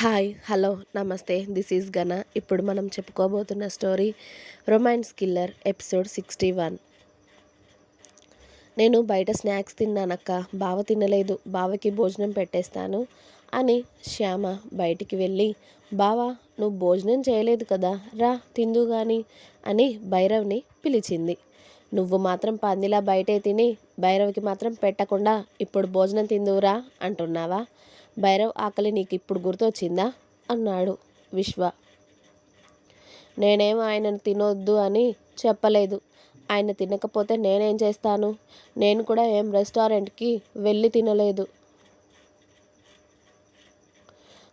Hi hello నమస్తే. This is Gana ఇప్పుడు మనం చెప్పుకోబోతున్న story romance killer episode sixty one. నేను బయట స్నాక్స్ తిన్నానక్క. బావ తినలేదు. బావకి భోజనం పెట్టేస్తాను అని శ్యామ బయటికి వెళ్ళి బావ నువ్వు భోజనం చేయలేదు కదా. రా తిందు గాని అని భైరవ్ని పిలిచింది. నువ్వు మాత్రం పందిలా బయటే తిని భైరవ్కి మాత్రం పెట్టకుండా ఇప్పుడు భోజనం తిందువురా అంటున్నావా? భైరవ్ ఆకలి నీకు ఇప్పుడు గుర్తొచ్చిందా? అన్నాడు విశ్వ. నేనేం ఆయనను తినొద్దు అని చెప్పలేదు. ఆయన తినకపోతే నేనేం చేస్తాను? నేను కూడా ఏం రెస్టారెంట్కి వెళ్ళి తినలేదు.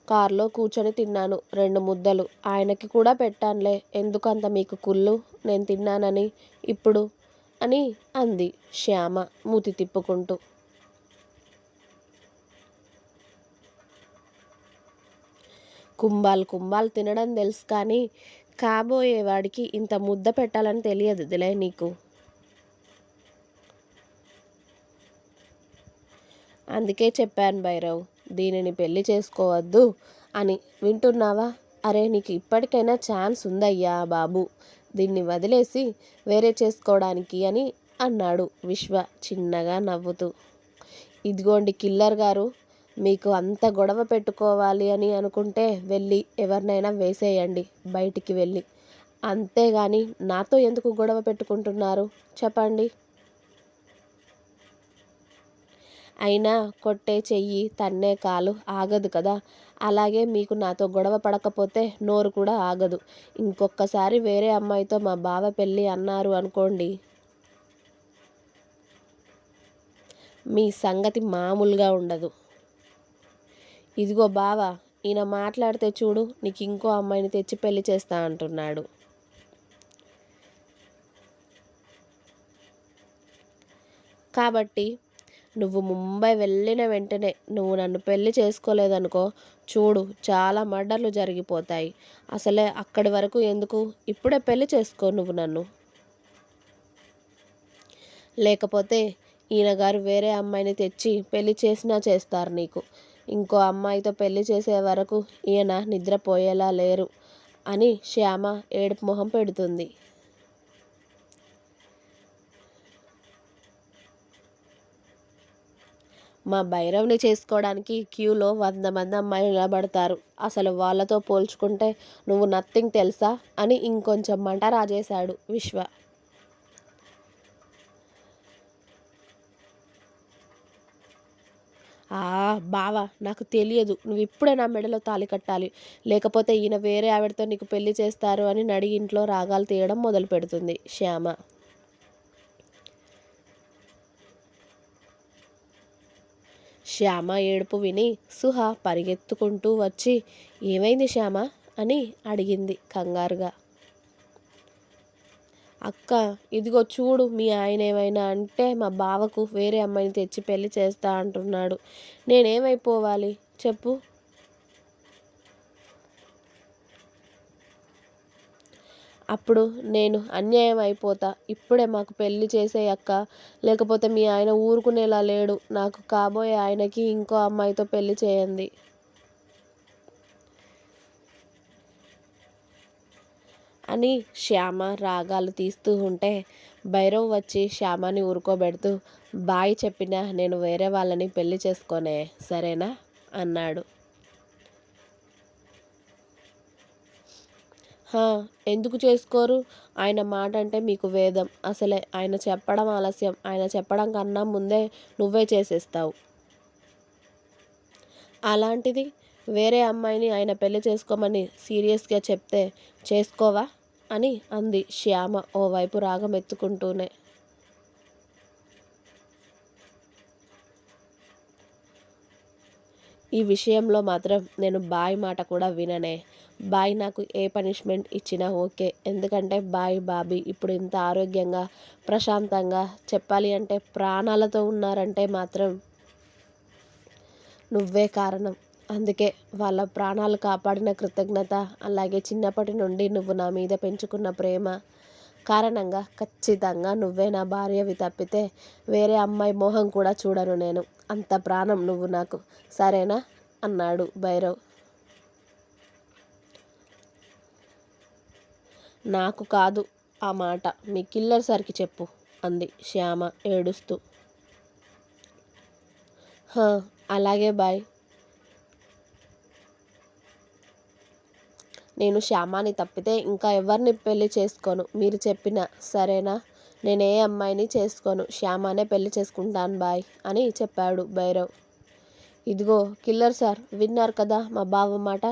కారులో కూర్చొని తిన్నాను రెండు ముద్దలు. ఆయనకి కూడా పెట్టానులే. ఎందుకంత మీకు కుళ్ళు? నేను తిన్నానని ఇప్పుడు? అని అంది శ్యామ మూతి తిప్పుకుంటూ. కుంభాలు కుంభాలు తినడం తెలుసు కానీ కాబోయేవాడికి ఇంత ముద్ద పెట్టాలని తెలియదు దిలే నీకు. అందుకే చెప్పాను భైరవ్ దీనిని పెళ్ళి చేసుకోవద్దు అని. వింటున్నావా? అరే నీకు ఇప్పటికైనా ఛాన్స్ ఉందయ్యా బాబు. దీన్ని వదిలేసి వేరే చేసుకోవడానికి అని అన్నాడు విశ్వ చిన్నగా నవ్వుతూ. ఇదిగోండి కిల్లర్ గారు మీకు అంత గొడవ పెట్టుకోవాలి అని అనుకుంటే వెళ్ళి ఎవరినైనా వేసేయండి బయటికి వెళ్ళి. అంతేగాని నాతో ఎందుకు గొడవ పెట్టుకుంటున్నారు? చెప్పండి. అయినా కొట్టే చెయ్యి తన్నే కాలు ఆగదు కదా. అలాగే మీకు నాతో గొడవ పడకపోతే నోరు కూడా ఆగదు. ఇంకొకసారి వేరే అమ్మాయితో మా బావ పెళ్ళి అన్నారు అనుకోండి. మీ సంగతి మామూలుగా ఉండదు. ఇదిగో బావా ఈయన మాట్లాడితే చూడు నీకు ఇంకో అమ్మాయిని తెచ్చి పెళ్ళి చేస్తా అంటున్నాడు. కాబట్టి నువ్వు ముంబై వెళ్ళిన వెంటనే నువ్వు నన్ను పెళ్ళి చేసుకోలేదనుకో చూడు చాలా మర్డర్లు జరిగిపోతాయి. అసలే అక్కడి వరకు ఎందుకు? ఇప్పుడే పెళ్ళి చేసుకో నువ్వు నన్ను. లేకపోతే ఈయన గారు వేరే అమ్మాయిని తెచ్చి పెళ్ళి చేసినా చేస్తారు నీకు. ఇంకో అమ్మాయితో పెళ్ళి చేసే వరకు ఈయన నిద్రపోయేలా లేరు అని శ్యామ ఏడుపు మొహం పెడుతుంది. మా భైరవ్ని చేసుకోవడానికి క్యూలో వంద మంది అమ్మాయిలు నిలబడతారు. అసలు వాళ్ళతో పోల్చుకుంటే నువ్వు నథింగ్ తెలుసా? అని ఇంకొంచెం మంట రాజేశాడు విశ్వ. బావా నాకు తెలియదు. నువ్వు ఇప్పుడే నా మెడలో తాళి కట్టాలి. లేకపోతే ఈయన వేరే ఆవిడతో నీకు పెళ్ళి చేస్తారు అని నడిగి ఇంట్లో రాగాలు తీయడం మొదలు పెడుతుంది శ్యామ. శ్యామ ఏడుపు విని సుహ పరిగెత్తుకుంటూ వచ్చి ఏమైంది శ్యామ? అని అడిగింది కంగారుగా. అక్క ఇదిగో చూడు మీ ఆయన ఏమైనా అంటే మా బావకు వేరే అమ్మాయిని తెచ్చి పెళ్ళి చేస్తా అంటున్నాడు. నేనేమైపోవాలి? చెప్పు. అప్పుడు నేను అన్యాయం అయిపోతా. ఇప్పుడే మాకు పెళ్ళి చేసేయక్క లేకపోతే మీ ఆయన ఊరుకునేలా లేడు. నాకు కాబోయే ఆయనకి ఇంకో అమ్మాయితో పెళ్ళి చేయండి. అని శ్యామ రాగాలు తీస్తూ ఉంటే భైరవ్ వచ్చి శ్యామని ఊరుకోబెడుతూ బాయ్ చెప్పిన నేను వేరే వాళ్ళని పెళ్ళి చేసుకోనే సరేనా? అన్నాడు. ఎందుకు చేసుకోరు? ఆయన మాట అంటే మీకు వేదం. అసలే ఆయన చెప్పడం ఆలస్యం. ఆయన చెప్పడం కన్నా ముందే నువ్వే చేసేస్తావు. అలాంటిది? వేరే అమ్మాయిని ఆయన పెళ్ళి చేసుకోమని సీరియస్గా చెప్తే చేసుకోవా? అని అంది శ్యామ ఓవైపు రాగం ఎత్తుకుంటూనే. ఈ విషయంలో మాత్రం నేను బాయ్ మాట కూడా విననే. బాయ్ నాకు ఏ పనిష్మెంట్ ఇచ్చినా ఓకే. ఎందుకంటే బాయ్ బాబీ ఇప్పుడు ఇంత ఆరోగ్యంగా ప్రశాంతంగా చెప్పాలి అంటే ప్రాణాలతో ఉన్నారంటే మాత్రం నువ్వే కారణం. అందుకే వాళ్ళ ప్రాణాలు కాపాడిన కృతజ్ఞత అలాగే చిన్నప్పటి నుండి నువ్వు నా మీద పెంచుకున్న ప్రేమ కారణంగా ఖచ్చితంగా నువ్వే నా భార్యవి తప్పితే వేరే అమ్మాయి మోహం కూడా చూడను నేను. అంత ప్రాణం నువ్వు నాకు. సరేనా? అన్నాడు భైరవ్. నాకు కాదు ఆ మాట. మీ కిల్లర్ సార్కి చెప్పు అంది శ్యామ ఏడుస్తూ. అలాగే బాయ్. నేను శ్యామాని తప్పితే ఇంకా ఎవరిని పెళ్ళి చేసుకోను? మీరు చెప్పిన సరేనా? నేను ఏ అమ్మాయిని చేసుకోను? శ్యామానే పెళ్ళి చేసుకుంటాను బాయ్ అని చెప్పాడు భైరవ్. ఇదిగో కిల్లర్ సార్ విన్నారు కదా మా బావ మాట?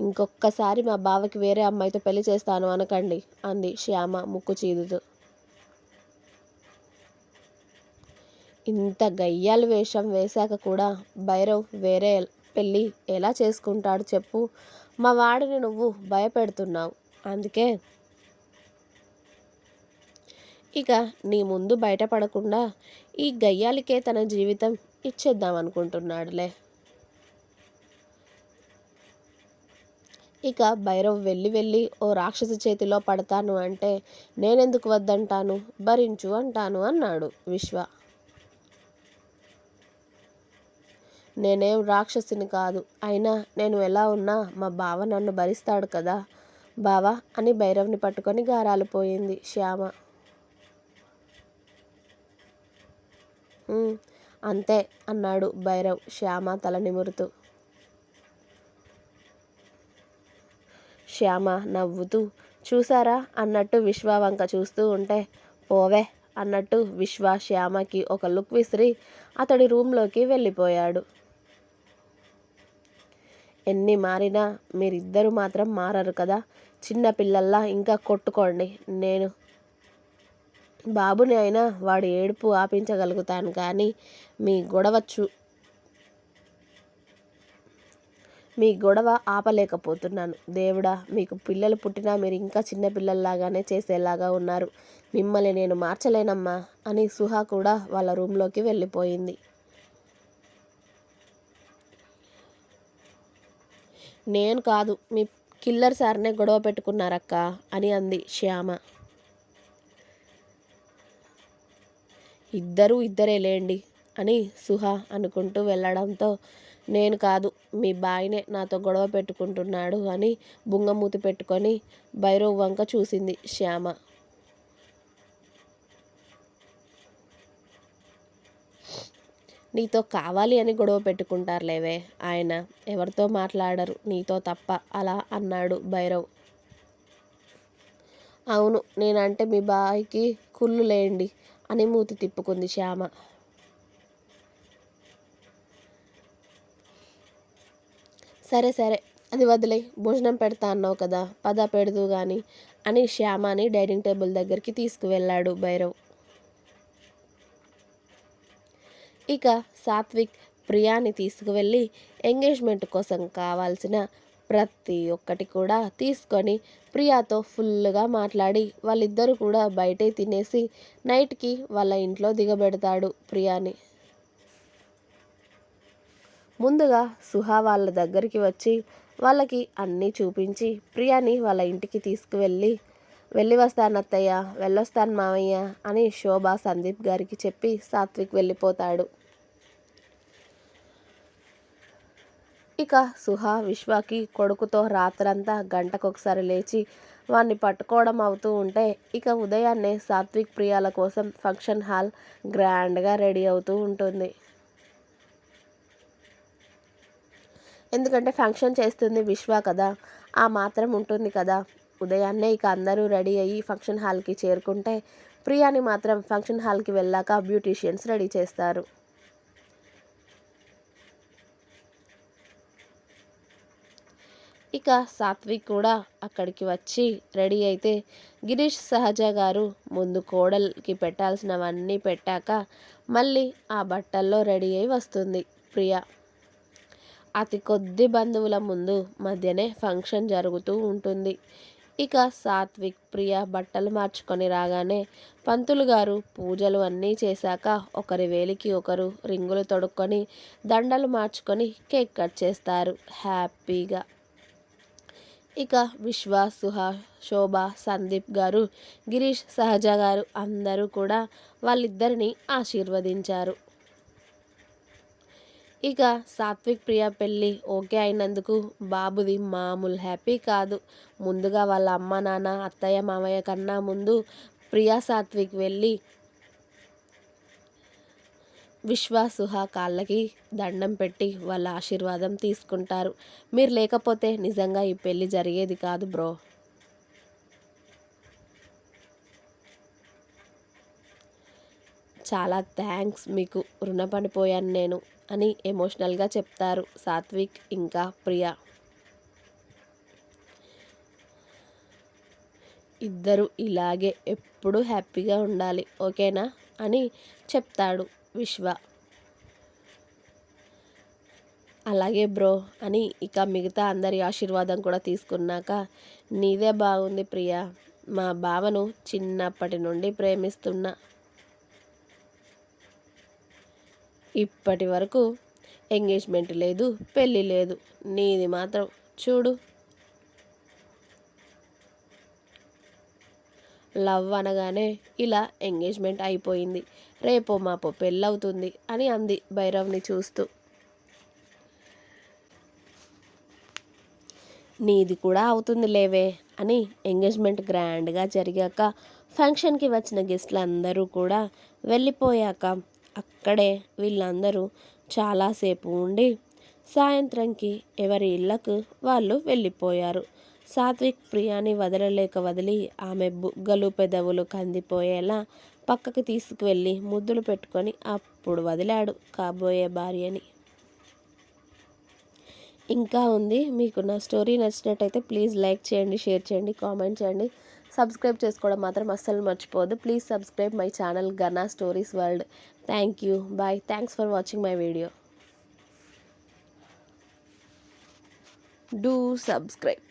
ఇంకొక్కసారి మా బావకి వేరే అమ్మాయితో పెళ్ళి చేస్తాను అనకండి అంది శ్యామ ముక్కు చీదుతూ. ఇంత గయ్యాలు వేషం వేశాక కూడా భైరవ్ వేరే పెళ్ళి ఎలా చేసుకుంటాడు చెప్పు. మా వాడిని నువ్వు భయపెడుతున్నావు. అందుకే ఇక నీ ముందు బయటపడకుండా ఈ గయ్యాలికే తన జీవితం ఇచ్చేద్దాం అనుకుంటున్నాడులే. ఇక భైరవ్ వెళ్ళి వెళ్ళి ఓ రాక్షసి చేతిలో పడతాను అంటే నేనెందుకు వద్దంటాను? భరించు అంటాను అన్నాడు విశ్వ. నేనేం రాక్షసిని కాదు. అయినా నేను ఎలా ఉన్నా మా బావ నన్ను భరిస్తాడు కదా. బావా అని భైరవ్ని పట్టుకొని గారాలిపోయింది శ్యామ. అంతే అన్నాడు భైరవ్ శ్యామ తల నిమురుతూ. శ్యామ నవ్వుతూ చూసారా అన్నట్టు విశ్వ వంక చూస్తూ ఉంటే పోవే అన్నట్టు విశ్వ శ్యామకి ఒక లుక్ విసిరి అతడి రూంలోకి వెళ్ళిపోయాడు. ఎన్ని మారినా మీరిద్దరూ మాత్రం మారరు కదా. చిన్నపిల్లల్లా ఇంకా కొట్టుకోండి. నేను బాబుని అయినా వాడి ఏడుపు ఆపించగలుగుతాను కానీ మీ గొడవ చూ మీ గొడవ ఆపలేకపోతున్నాను. దేవుడా మీకు పిల్లలు పుట్టినా మీరు ఇంకా చిన్నపిల్లల్లాగానే చేసేలాగా ఉన్నారు. మిమ్మల్ని నేను మార్చలేనమ్మా అని సుహా కూడా వాళ్ళ రూమ్లోకి వెళ్ళిపోయింది. నేను కాదు మీ కిల్లర్ సార్నే గొడవ పెట్టుకున్నారక్క అని అంది శ్యామ. ఇద్దరూ ఇద్దరే లేండి అని సుహా అనుకుంటూ వెళ్ళడంతో నేను కాదు మీ బాయినే నాతో గొడవ పెట్టుకుంటున్నాడు అని బుంగమూతి పెట్టుకొని భైరవ్ వంక చూసింది శ్యామ. నీతో కావాలి అని గొడవ పెట్టుకుంటారు లేవే ఆయన ఎవరితో మాట్లాడరు నీతో తప్ప అలా అన్నాడు భైరవ్. అవును నేనంటే మీ బాయికి కుళ్ళు లేండి అని మూతి తిప్పుకుంది శ్యామ. సరే సరే అది వదిలే భోజనం పెడతా అన్నావు కదా పద పెడదు కానీ అని శ్యామని డైనింగ్ టేబుల్ దగ్గరికి తీసుకువెళ్ళాడు భైరవ్. ఇక సాత్విక్ ప్రియాని తీసుకువెళ్ళి ఎంగేజ్మెంట్ కోసం కావాల్సిన ప్రతి ఒక్కటి కూడా తీసుకొని ప్రియాతో ఫుల్గా మాట్లాడి వాళ్ళిద్దరూ కూడా బయటే తినేసి నైట్కి వాళ్ళ ఇంట్లో దిగబెడతాడు ప్రియాని. ముందుగా సుహా వాళ్ళ దగ్గరికి వచ్చి వాళ్ళకి అన్నీ చూపించి ప్రియాని వాళ్ళ ఇంటికి తీసుకువెళ్ళి వెళ్ళి వస్తాను అత్తయ్య వెళ్ళొస్తాను మావయ్య అని శోభ సందీప్ గారికి చెప్పి సాత్విక్ వెళ్ళిపోతాడు. ఇక సుహా విశ్వకి కొడుకుతో రాత్రంతా గంటకొకసారి లేచి వాడిని పట్టుకోవడం అవుతూ ఉంటే ఇక ఉదయాన్నే సాత్విక్ ప్రియాల కోసం ఫంక్షన్ హాల్ గ్రాండ్గా రెడీ అవుతూ ఉంటుంది. ఎందుకంటే ఫంక్షన్ చేస్తుంది విశ్వ కదా ఆ మాత్రం ఉంటుంది కదా. ఉదయాన్నే ఇక అందరూ రెడీ అయ్యి ఫంక్షన్ హాల్కి చేరుకుంటే ప్రియాని మాత్రం ఫంక్షన్ హాల్కి వెళ్ళాక బ్యూటీషియన్స్ రెడీ చేస్తారు. ఇక సాత్విక్ కూడా అక్కడికి వచ్చి రెడీ అయితే గిరీష్ సహజ గారు ముందు కోడలికి పెట్టాల్సినవన్నీ పెట్టాక మళ్ళీ ఆ బట్టల్లో రెడీ అయి వస్తుంది ప్రియ. అతి కొద్ది బంధువుల ముందు మధ్యనే ఫంక్షన్ జరుగుతూ ఉంటుంది. ఇక సాత్విక్ ప్రియ బట్టలు మార్చుకొని రాగానే పంతులు గారు పూజలు అన్నీ చేశాక ఒకరి వేలికి ఒకరు రింగులు తొడుక్కొని దండలు మార్చుకొని కేక్ కట్ చేస్తారు హ్యాపీగా. ఇక విశ్వ సుహా శోభ సందీప్ గారు గిరీష్ సహజ గారు అందరూ కూడా వాళ్ళిద్దరిని ఆశీర్వదించారు. ఇక సాత్విక్ ప్రియ పెళ్ళి ఓకే అయినందుకు బాబుది మామూలు హ్యాపీ కాదు. ముందుగా వాళ్ళ అమ్మ నాన్న అత్తయ్య మామయ్య కన్నా ముందు ప్రియా సాత్విక్ వెళ్ళి విశ్వాసుహ కాళ్ళకి దండం పెట్టి వాళ్ళ ఆశీర్వాదం తీసుకుంటారు. మీరు లేకపోతే నిజంగా ఈ పెళ్ళి జరిగేది కాదు బ్రో. చాలా థ్యాంక్స్ మీకు. రుణపడిపోయాను నేను అని ఎమోషనల్గా చెప్తారు సాత్విక్ ఇంకా ప్రియా. ఇద్దరు ఇలాగే ఎప్పుడూ హ్యాపీగా ఉండాలి ఓకేనా? అని చెప్తాడు. విశ్వ. అలాగే బ్రో అని ఇక మిగతా అందరి ఆశీర్వాదం కూడా తీసుకున్నాక నీదే బాగుంది ప్రియా. మా బావను చిన్నప్పటి నుండి ప్రేమిస్తున్నా. ఇప్పటి వరకు ఎంగేజ్మెంట్ లేదు పెళ్ళి లేదు. నీది మాత్రం చూడు. లవ్ అనగానే ఇలా ఎంగేజ్మెంట్ అయిపోయింది. రేపో మాపో పెళ్ళవుతుంది అని అంది భైరవ్ని చూస్తూ. నీది కూడా అవుతుంది లేవే అని ఎంగేజ్మెంట్ గ్రాండ్గా జరిగాక ఫంక్షన్కి వచ్చిన గెస్ట్లు అందరూ కూడా వెళ్ళిపోయాక అక్కడే వీళ్ళందరూ చాలాసేపు ఉండి సాయంత్రంకి ఎవరి ఇళ్ళకు వాళ్ళు వెళ్ళిపోయారు. సాత్విక్ ప్రియాని వదలలేక వదిలి ఆమె బుగ్గలు పెదవులు కందిపోయేలా పక్కకి తీసుకువెళ్ళి ముద్దులు పెట్టుకొని అప్పుడు వదిలాడు కాబోయే భార్యని. ఇంకా ఉంది. మీకు నా స్టోరీ నచ్చినట్టయితే ప్లీజ్ లైక్ చేయండి షేర్ చేయండి కామెంట్ చేయండి. సబ్స్క్రైబ్ చేసుకోవడం మాత్రం అస్సలు మర్చిపోదు please subscribe my channel Gana stories world. Thank you. Bye. Thanks for watching my video. Do subscribe.